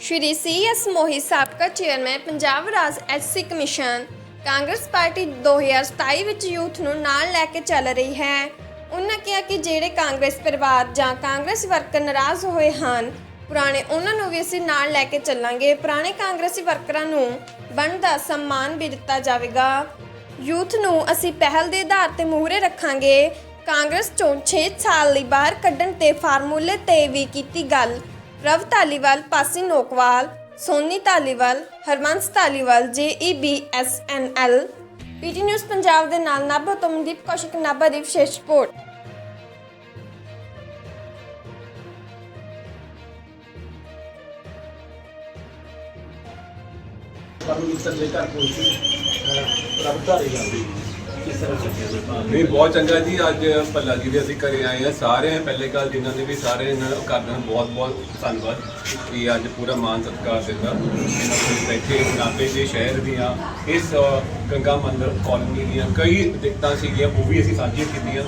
ਸ਼੍ਰੀ ਸੀ S Mohi ਸਾਬਕਾ chairman, Punjab ਰਾਜ SC commission, Congress party 2027 ਵਿੱਚ ਯੂਥ ਨੂੰ ਨਾਲ ਲੈ ਕੇ ਚੱਲ ਰਹੀ ਹੈ। ਉਹਨਾਂ ਕਿਹਾ ਕਿ ਜਿਹੜੇ ਕਾਂਗਰਸ ਪਰਿਵਾਰ ਜਾਂ ਕਾਂਗਰਸ ਵਰਕਰ ਨਾਰਾਜ਼ ਹੋਏ ਹਨ, ਪੁਰਾਣੇ ਉਹਨਾਂ ਨੂੰ ਵੀ ਅਸੀਂ ਨਾਲ ਲੈ ਕੇ ਚੱਲਾਂਗੇ। ਪੁਰਾਣੇ ਕਾਂਗਰਸੀ ਵਰਕਰਾਂ ਨੂੰ ਬਣਦਾ ਸਨਮਾਨ ਵੀ ਦਿੱਤਾ ਜਾਵੇਗਾ। ਯੂਥ ਨੂੰ ਅਸੀਂ ਪਹਿਲ ਦੇ ਆਧਾਰ ਤੇ ਮੂਹਰੇ ਰੱਖਾਂਗੇ। ਕਾਂਗਰਸ ਚੋਂ 6 ਸਾਲ ਲਈ ਬਾਹਰ ਕੱਢਣ ਤੇ ਫਾਰਮੂਲੇ ਤੇ ਵੀ ਕੀਤੀ ਗੱਲ। ਰਵ ਧਾਲੀਵਾਲ, ਪਾਸੀ ਨੋਕਵਾਲ, ਸੋਨੀ ਧਾਲੀਵਾਲ ਹਰਮੰਸ ਧਾਲੀਵਾਲ ਜੇਈਬੀ ਐਸਐਨਐਲ ਪੀਟੀ ਨਿਊਜ਼ ਪੰਜਾਬ ਦੇ ਨਾਲ ਨਾਭਾ ਤੋਂ ਮਨਦੀਪ ਕੌਸ਼ਿਕ, ਨਾਭਾ ਦੀ ਵਿਸ਼ੇਸ਼ ਰਿਪੋਰਟ। ਪਰਮ ਮਿੱਤਰ ਦੇ ਘਰ ਪਹੁੰਚੀ ਰੱਬ ਧਾਰੀ ਜਾਂਦੀ ਕਿਸ ਤਰ੍ਹਾਂ ਚੱਕਿਆ ਨਹੀਂ, ਬਹੁਤ ਚੰਗਾ ਜੀ, ਅੱਜ ਭੱਲਾ ਜੀ ਦੇ ਅਸੀਂ ਘਰੇ ਆਏ ਆ ਸਾਰੇ ਪਹਿਲੇ ਕੱਲ ਜਿਨ੍ਹਾਂ ਨੇ ਵੀ ਸਾਰੇ ਇਹਨਾਂ ਨੂੰ ਕਰਦਾ ਬਹੁਤ ਬਹੁਤ ਧੰਨਵਾਦ ਕਿ ਅੱਜ ਪੂਰਾ ਮਾਨ ਸਤਿਕਾਰ ਦਿੱਤਾ। ਇਹਨਾਂ ਕੋਲ ਬੈਠੇ ਨਾਪੇ ਦੇ ਸ਼ਹਿਰ ਦੀਆਂ ਇਸ ਗੰਗਾ ਮੰਦਰ ਕਾਲੋਨੀ ਦੀਆਂ ਕਈ ਦਿੱਕਤਾਂ ਸੀਗੀਆਂ, ਉਹ ਵੀ ਅਸੀਂ ਸਾਂਝੀਆਂ ਕੀਤੀਆਂ।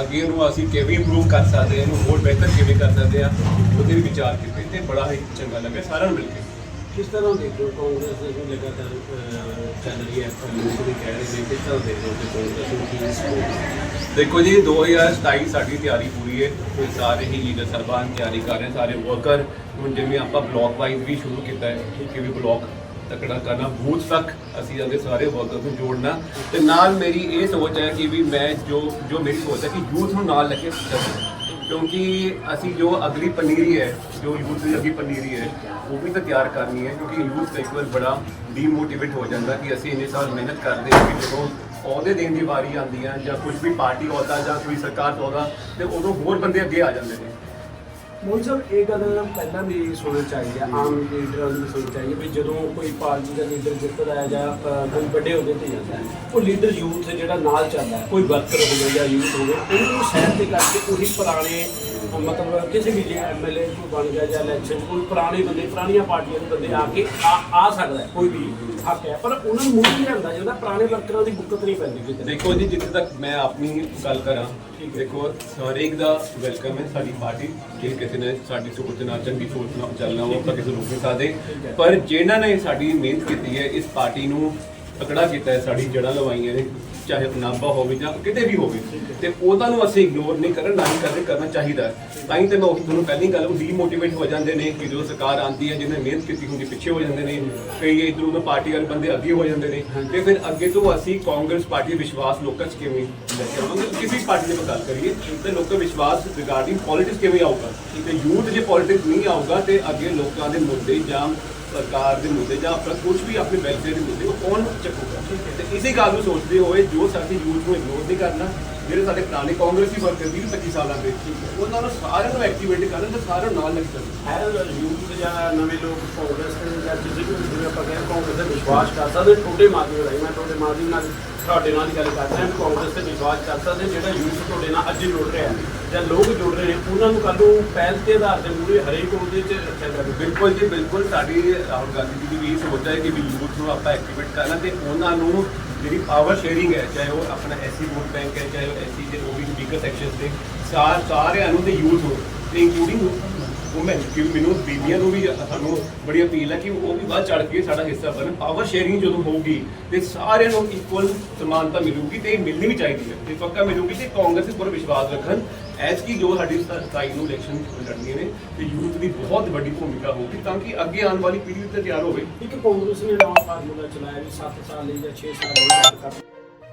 ਅੱਗੇ ਇਹਨੂੰ ਅਸੀਂ ਕਿਵੇਂ ਇੰਪਰੂਵ ਕਰ ਸਕਦੇ ਹਾਂ, ਇਹਨੂੰ ਹੋਰ ਬਿਹਤਰ ਕਿਵੇਂ ਕਰ ਸਕਦੇ ਹਾਂ, ਉਹਦੇ ਵੀ ਵਿਚਾਰ ਕੀਤੇ ਤੇ ਬੜਾ ਹੀ ਚੰਗਾ ਲੱਗਿਆ। ਸਾਰਿਆਂ ਨੂੰ ਮਿਲ ਕੇ। ਕਿਸ ਤਰ੍ਹਾਂ ਦੇਖਦੇ ਹੋ ਕਾਂਗਰਸ ਨੂੰ ਲਗਾਤਾਰ ਚੱਲ ਰਹੀ ਹੈ ਲੋਕ ਕਹਿ ਰਹੇ ਨੇ, ਕਿਸ ਤਰ੍ਹਾਂ ਦੇਖਦੇ ਹੋ ਕਿ ਕਾਂਗਰਸ ਨੂੰ ਕੀ support ਦੇਖੋ ਜੀ 2027 ਸਾਡੀ ਤਿਆਰੀ ਪੂਰੀ ਹੈ ਤੇ ਸਾਰੇ ਹੀ ਲੀਡਰ ਸਰਬਾਨ ਤਿਆਰੀ ਕਰ ਰਹੇ, ਸਾਰੇ ਵਰਕਰ ਹੁਣ ਜਿਵੇਂ ਆਪਾਂ ਬਲਾਕ ਵਾਈਜ਼ ਵੀ ਸ਼ੁਰੂ ਕੀਤਾ ਹੈ ਕਿ ਵੀ ਬਲਾਕ ਤਕੜਾ ਕਰਨਾ, ਬੂਥ ਤੱਕ ਅਸੀਂ ਜਾਂਦੇ ਸਾਰੇ ਵਰਕਰ ਨੂੰ ਜੋੜਨਾ। ਤੇ ਨਾਲ ਮੇਰੀ ਇਹ ਸੋਚ ਹੈ ਕਿ ਵੀ ਮੈਂ ਜੋ ਜੋ ਮੇਰੀ ਸੋਚ ਹੈ ਕਿ ਯੂਥ ਨੂੰ ਨਾਲ ਲੈ ਕੇ ਚੱਲਣਾ। ਕਿਉਂਕਿ ਅਸੀਂ ਜੋ ਅਗਲੀ ਪਨੀਰੀ ਹੈ, ਜੋ ਯੂਥ ਦੀ ਅਗਲੀ ਪਨੀਰੀ ਹੈ, ਉਹ ਵੀ ਤਾਂ ਤਿਆਰ ਕਰਨੀ ਹੈ, ਕਿਉਂਕਿ ਯੂਥ ਇੱਕ ਵਾਰ ਬੜਾ ਡੀਮੋਟੀਵੇਟ ਹੋ ਜਾਂਦਾ ਕਿ ਅਸੀਂ ਇੰਨੇ ਸਾਲ ਮਿਹਨਤ ਕਰਦੇ ਹਾਂ ਕਿ ਜਦੋਂ ਅਹੁਦੇ ਦੇਣ ਦੀ ਵਾਰੀ ਆਉਂਦੀ ਹੈ ਜਾਂ ਕੁਝ ਵੀ ਪਾਰਟੀ ਅਹੁਦਾ ਜਾਂ ਕੋਈ ਸਰਕਾਰ ਦਾ ਅਹੁਦਾ, ਤੇ ਉਦੋਂ ਹੋਰ ਬੰਦੇ ਅੱਗੇ ਆ ਜਾਂਦੇ ਨੇ। ਮੋਹਨ ਸਾਹਿਬ, ਇਹ ਗੱਲ ਪਹਿਲਾਂ ਵੀ ਸੁਣਨੀ ਚਾਹੀਦੀ ਹੈ ਆਮ ਲੀਡਰਾਂ ਨੂੰ ਵੀ ਸੁਣਨੀ ਚਾਹੀਦੀ ਹੈ ਵੀ ਜਦੋਂ ਕੋਈ ਪਾਰਟੀ ਦਾ ਲੀਡਰ ਜਿੱਤਦਾ ਹੈ ਜਾਂ ਕੋਈ ਵੱਡੇ ਹੋਵੇ ਤੇ ਜਾਂਦਾ ਹੈ, ਉਹ ਲੀਡਰ ਯੂਥ ਜਿਹੜਾ ਨਾਲ ਚੱਲਦਾ ਕੋਈ ਵਰਕਰ ਹੋਵੇ ਜਾਂ ਯੂਥ ਹੋਵੇ, ਉਹਨੂੰ ਸਾਈਡ ਤੇ ਕਰਕੇ ਉਹੀ ਪੁਰਾਣੇ ਮਤਲਬ ਕਿਸੇ ਵੀ ਜੇ ਐਮਐਲਏ ਕੋਈ ਬਣ ਗਿਆ ਜਾਂ ਇਲੈਕਸ਼ਨ 'ਚ ਕੋਈ ਪੁਰਾਣੇ ਬੰਦੇ ਪੁਰਾਣੀਆਂ ਪਾਰਟੀਆਂ ਦੇ ਬੰਦੇ ਆ ਕੇ ਆ ਆ ਸਕਦਾ ਹੈ ਕੋਈ ਵੀ ਹੱਕ ਹੈ ਪਰ ਉਹਨਾਂ ਨੂੰ ਮੂੰਹ ਨਹੀਂ ਲਿਆਂਦਾ ਜਾਂਦਾ ਪੁਰਾਣੇ ਵਰਕਰਾਂ ਦੀ ਬੁੱਕਤ ਨਹੀਂ ਪੈਂਦੀ ਕਿਤੇ ਦੇਖੋ ਜੀ ਜਿੱਥੇ ਤੱਕ ਮੈਂ ਆਪਣੀ ਗੱਲ ਕਰਾਂ ਦੇਖੋ ਹਰੇਕ ਦਾ ਵੈਲਕਮ ਹੈ ਸਾਡੀ ਪਾਰਟੀ ਜੇ ਕਿਸੇ ਨੇ ਸਾਡੀ ਸੋਚ ਨਾਲ ਚੰਗੀ ਸੋਚ ਨਾਲ ਚੱਲਣਾ ਉਹ ਤਾਂ ਕਿਸੇ ਨੂੰ ਨਹੀਂ ਸਕਦੇ ਪਰ ਜਿਨ੍ਹਾਂ ਨੇ ਸਾਡੀ ਮਿਹਨਤ ਕੀਤੀ ਹੈ ਇਸ ਪਾਰਟੀ ਨੂੰ ਤਕੜਾ ਕੀਤਾ ਹੈ, ਸਾਡੀ ਜੜ੍ਹਾਂ ਲਵਾਈਆਂ ਨੇ, ਚਾਹੇ ਨਾਭਾ ਹੋਵੇ ਜਾਂ ਕਿਤੇ ਵੀ ਹੋਵੇ। ਤੇ ਉਹਨਾਂ ਨੂੰ ਅਸੀਂ ਇਗਨੋਰ ਨਹੀਂ ਕਰਨ, ਨਾ ਹੀ ਕਰਦੇ ਕਰਨਾ ਚਾਹੀਦਾ ਹੈ। ਤਾਂ ਹੀ ਤੇ ਮੈਂ ਉਹੀ ਤੁਹਾਨੂੰ ਪਹਿਲੀ ਗੱਲ ਡੀਮੋਟੀਵੇਟ ਹੋ ਜਾਂਦੇ ਨੇ ਕਿ ਜਦੋਂ ਸਰਕਾਰ ਆਉਂਦੀ ਹੈ, ਜਿਹਨੇ ਮਿਹਨਤ ਕੀਤੀ ਹੁੰਦੀ, ਪਿੱਛੇ ਹੋ ਜਾਂਦੇ ਨੇ, ਕਈ ਇਧਰੋਂ ਪਾਰਟੀ ਵਾਲੇ ਬੰਦੇ ਅੱਗੇ ਹੋ ਜਾਂਦੇ ਨੇ। ਤੇ ਫਿਰ ਅੱਗੇ ਤੋਂ ਅਸੀਂ ਕਾਂਗਰਸ ਪਾਰਟੀ ਵਿਸ਼ਵਾਸ ਲੋਕਾਂ 'ਚ ਕਿਵੇਂ ਲੈ ਕੇ ਆਵਾਂਗੇ? ਕਿਸੇ ਵੀ ਪਾਰਟੀ ਦੀ ਆਪਾਂ ਗੱਲ ਕਰੀਏ, ਤੇ ਲੋਕਾਂ ਵਿਸ਼ਵਾਸ ਰਿਗਾਰਡਿੰਗ ਪੋਲਿਟਿਕਸ ਕਿਵੇਂ ਆਊਗਾ? ਤੇ ਯੂਥ ਜੇ ਪੋਲਿਟਿਕਸ ਨਹੀਂ ਆਊਗਾ, ਤੇ ਅੱਗੇ ਲੋਕਾਂ ਦੇ ਮੁੱਦੇ ਜਾਂ ਸਰਕਾਰ ਦੇ ਮੁੱਦੇ ਜਾਂ ਆਪਣਾ ਕੁਝ ਵੀ ਆਪਣੇ ਵੈਲਫੇਅਰ ਦੇ ਮੁੱਦੇ, ਉਹ ਕੌਣ ਚੱਕੂਗਾ ਤੇ ਇਸੇ ਗੱਲ ਨੂੰ ਸੋਚਦੇ ਹੋਏ ਜੋ ਸਾਡੀ ਯੂਥ ਨੂੰ ਇਗਨੋਰ ਨਹੀਂ ਕਰਨਾ, ਜਿਹੜੇ ਸਾਡੇ ਪੁਰਾਣੇ ਕਾਂਗਰਸੀ ਵਰਕਰ 20 25 ਸਾਲਾਂ ਦੇ, ਉਹਨਾਂ ਨੂੰ ਸਾਰਿਆਂ ਨੂੰ ਐਕਟੀਵੇਟ ਕਰਨ ਤੇ ਸਾਰਿਆਂ ਨੂੰ ਨਾਲ ਲੱਗ ਸਕਣ ਹੈ ਯੂਥ ਜਾਂ ਨਵੇਂ ਲੋਕ ਕਾਂਗਰਸ ਦੇ ਜਾਂ ਕਿਸੇ ਵੀ ਜਿਵੇਂ ਆਪਾਂ ਕਹਿੰਦੇ ਕਾਂਗਰਸ ਤੇ ਵਿਸ਼ਵਾਸ ਕਰ ਸਕਦੇ ਤੁਹਾਡੇ ਮਾਧਿਅਮ ਰਾਹੀਂ, ਮੈਂ ਤੁਹਾਡੇ ਮਾਧਿਅਮ ਨਾਲ ਤੁਹਾਡੇ ਨਾਲ ਹੀ ਗੱਲ ਕਰ ਰਿਹਾ ਵੀ ਕਾਂਗਰਸ ਤੇ ਵਿਸ਼ਵਾਸ ਕਰ ਸਕਦੇ ਜਿਹੜਾ ਯੂਥ ਤੁਹਾਡੇ ਨਾਲ ਅੱਜ ਜੁੜ ਰਿਹਾ ਹੈ ਜਾਂ ਲੋਕ ਜੁੜ ਰਹੇ ਨੇ, ਉਹਨਾਂ ਨੂੰ ਕੱਲ ਨੂੰ ਪਹਿਲ ਤੇ ਆਧਾਰ ਦੇ ਮੂਰੇ ਹਰੇਕ ਉਹਦੇ ਚ ਰੱਖਿਆ ਜਾਵੇ। ਬਿਲਕੁਲ ਜੀ, ਬਿਲਕੁਲ। ਸਾਡੀ ਰਾਹੁਲ ਗਾਂਧੀ ਜੀ ਦੀ ਵੀ ਇਹ ਸੋਚ ਹੈ ਕਿ ਵੀ ਯੂਥ ਨੂੰ ਆਪਾਂ ਐਕਟੀਵੇਟ ਕਰਨਾ ਤੇ ਉਹਨਾਂ ਨੂੰ ਜਿਹੜੀ ਪਾਵਰ ਸ਼ੇਅਰਿੰਗ ਹੈ, ਚਾਹੇ ਉਹ ਆਪਣਾ ਐਸੀ ਵੋਟ ਬੈਂਕ ਹੈ, ਚਾਹੇ ਉਹ ਐਸੀ ਦੇ ਓਬੀ ਸਪੀਕਰ ਸੈਕਸ਼ਨ 'ਤੇ ਸਾਰ ਸਾਰਿਆਂ ਨੂੰ ਤੇ ਯੂਥ ਨੂੰ, ਤੇ ਇੰਕਲੂਡਿੰਗ ਵੂਮਨ ਕਿ ਮੈਨੂੰ ਬੀਬੀਆਂ ਨੂੰ ਵੀ ਸਾਨੂੰ ਬੜੀ ਅਪੀਲ ਹੈ ਕਿ ਉਹ ਵੀ ਬਾਅਦ ਚੜ ਕੇ ਸਾਡਾ ਹਿੱਸਾ ਬਣਨ ਪਾਵਰ ਸ਼ੇਅਰਿੰਗ ਜਦੋਂ ਹੋਊਗੀ ਤੇ ਸਾਰਿਆਂ ਨੂੰ ਇਕੁਅਲ ਸਮਾਨਤਾ ਮਿਲੂਗੀ ਤੇ ਇਹ ਮਿਲਣੀ ਵੀ ਚਾਹੀਦੀ ਹੈ, ਤੇ ਪੱਕਾ ਮਿਲੂਗੀ ਤੇ ਕਾਂਗਰਸ ਤੇ ਪੂਰਾ ਵਿਸ਼ਵਾਸ ਰੱਖਣ। ਐਸ ਕੀ ਜੋ ਸਾਡੀ ਸਤਾਈ ਨੂੰ ਇਲੈਕਸ਼ਨ ਲੜਨੀਆਂ ਨੇ ਤੇ ਯੂਥ ਦੀ ਬਹੁਤ ਵੱਡੀ ਭੂਮਿਕਾ ਹੋਊਗੀ ਤਾਂ ਕਿ ਅੱਗੇ ਆਉਣ ਵਾਲੀ ਪੀੜ੍ਹੀ ਤੇ ਤਿਆਰ ਹੋਵੇ। ਇੱਕ ਕਾਂਗਰਸ ਨੇ ਨਵਾਂ ਫਾਰਮੂਲਾ ਚਲਾਇਆ ਵੀ 7 ਸਾਲ ਲਈ ਜਾਂ 6 ਸਾਲ ਲਈ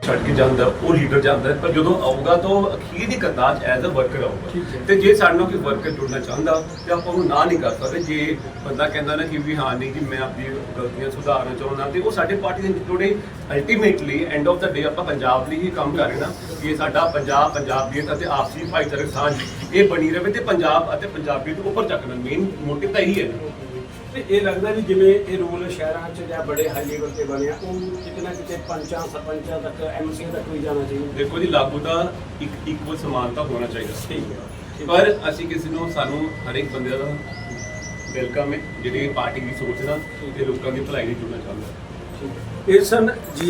ਛੱਡ ਕੇ ਜਾਂਦਾ ਉਹ ਲੀਡਰ ਜਾਂਦਾ ਪਰ ਜਦੋਂ ਆਊਗਾ ਤਾਂ ਉਹ ਅਖੀਰ ਦੀ ਕਤਾਰ 'ਚ ਐਜ਼ ਅ ਵਰਕਰ ਆਊਗਾ। ਤੇ ਜੇ ਸਾਡੇ ਨਾਲ ਕੋਈ ਵਰਕਰ ਜੁੜਨਾ ਚਾਹੁੰਦਾ ਤੇ ਆਪਾਂ ਉਹਨੂੰ ਨਾ ਨਹੀਂ ਕਰ ਸਕਦੇ। ਜੇ ਬੰਦਾ ਕਹਿੰਦਾ ਨਾ ਕਿ ਵੀ ਹਾਂ ਨਹੀਂ ਕਿ ਮੈਂ ਆਪਣੀ ਗਲਤੀਆਂ ਸੁਧਾਰਨਾ ਚਾਹੁੰਦਾ ਤੇ ਉਹ ਸਾਡੇ ਪਾਰਟੀ ਦੇ ਜੁੜੇ ਅਲਟੀਮੇਟਲੀ ਐਂਡ ਆਫ ਦਾ ਡੇ ਆਪਾਂ ਪੰਜਾਬ ਲਈ ਹੀ ਕੰਮ ਕਰ ਰਹੇ ਨਾ ਕਿ ਇਹ ਸਾਡਾ ਪੰਜਾਬ ਪੰਜਾਬੀਅਤ ਅਤੇ ਆਪਸੀ ਭਾਈਚਾਰਕ ਸਾਂਝ ਇਹ ਬਣੀ ਰਵੇ ਤੇ ਪੰਜਾਬ ਅਤੇ ਪੰਜਾਬੀਅਤ ਉੱਪਰ ਚੱਕਣਾ ਮੇਨ ਮੋਟਿਵ ਤਾਂ ਇਹੀ ਹੈ। ਤੇ ਇਹ ਲੱਗਦਾ ਵੀ ਜਿਵੇਂ ਇਹ ਰੂਲ ਸ਼ਹਿਰਾਂ 'ਚ ਜਾਂ ਬੜੇ ਹਾਈ ਲੈਵਲ ਤੇ ਬਣਿਆ ਉਹ ਕਿਤੇ ਨਾ ਕਿਤੇ ਪੰਚਾਂ ਸਰਪੰਚਾਂ ਤੱਕ ਐਮਸੀਆਂ ਤੱਕ ਵੀ ਜਾਣਾ ਚਾਹੀਦਾ। ਦੇਖੋ ਜੀ ਲਾਗੂ ਤਾਂ ਇੱਕ ਇਕੁਅਲ ਸਮਾਨਤਾ ਹੋਣਾ ਚਾਹੀਦਾ। ਠੀਕ ਹੈ। ਪਰ ਅਸੀਂ ਕਿਸੇ ਨੂੰ ਸਾਨੂੰ ਹਰੇਕ ਬੰਦੇ ਦਾ ਵੈਲਕਮ ਹੈ ਜਿਹੜੀ ਪਾਰਟੀ ਦੀ ਸੋਚ ਨਾਲ ਤੇ ਲੋਕਾਂ ਦੀ ਭਲਾਈ ਲਈ ਜੁੜਨਾ ਚਾਹੁੰਦਾ ਠੀਕ ਹੈ। ਇਹ ਸਨ ਜੀ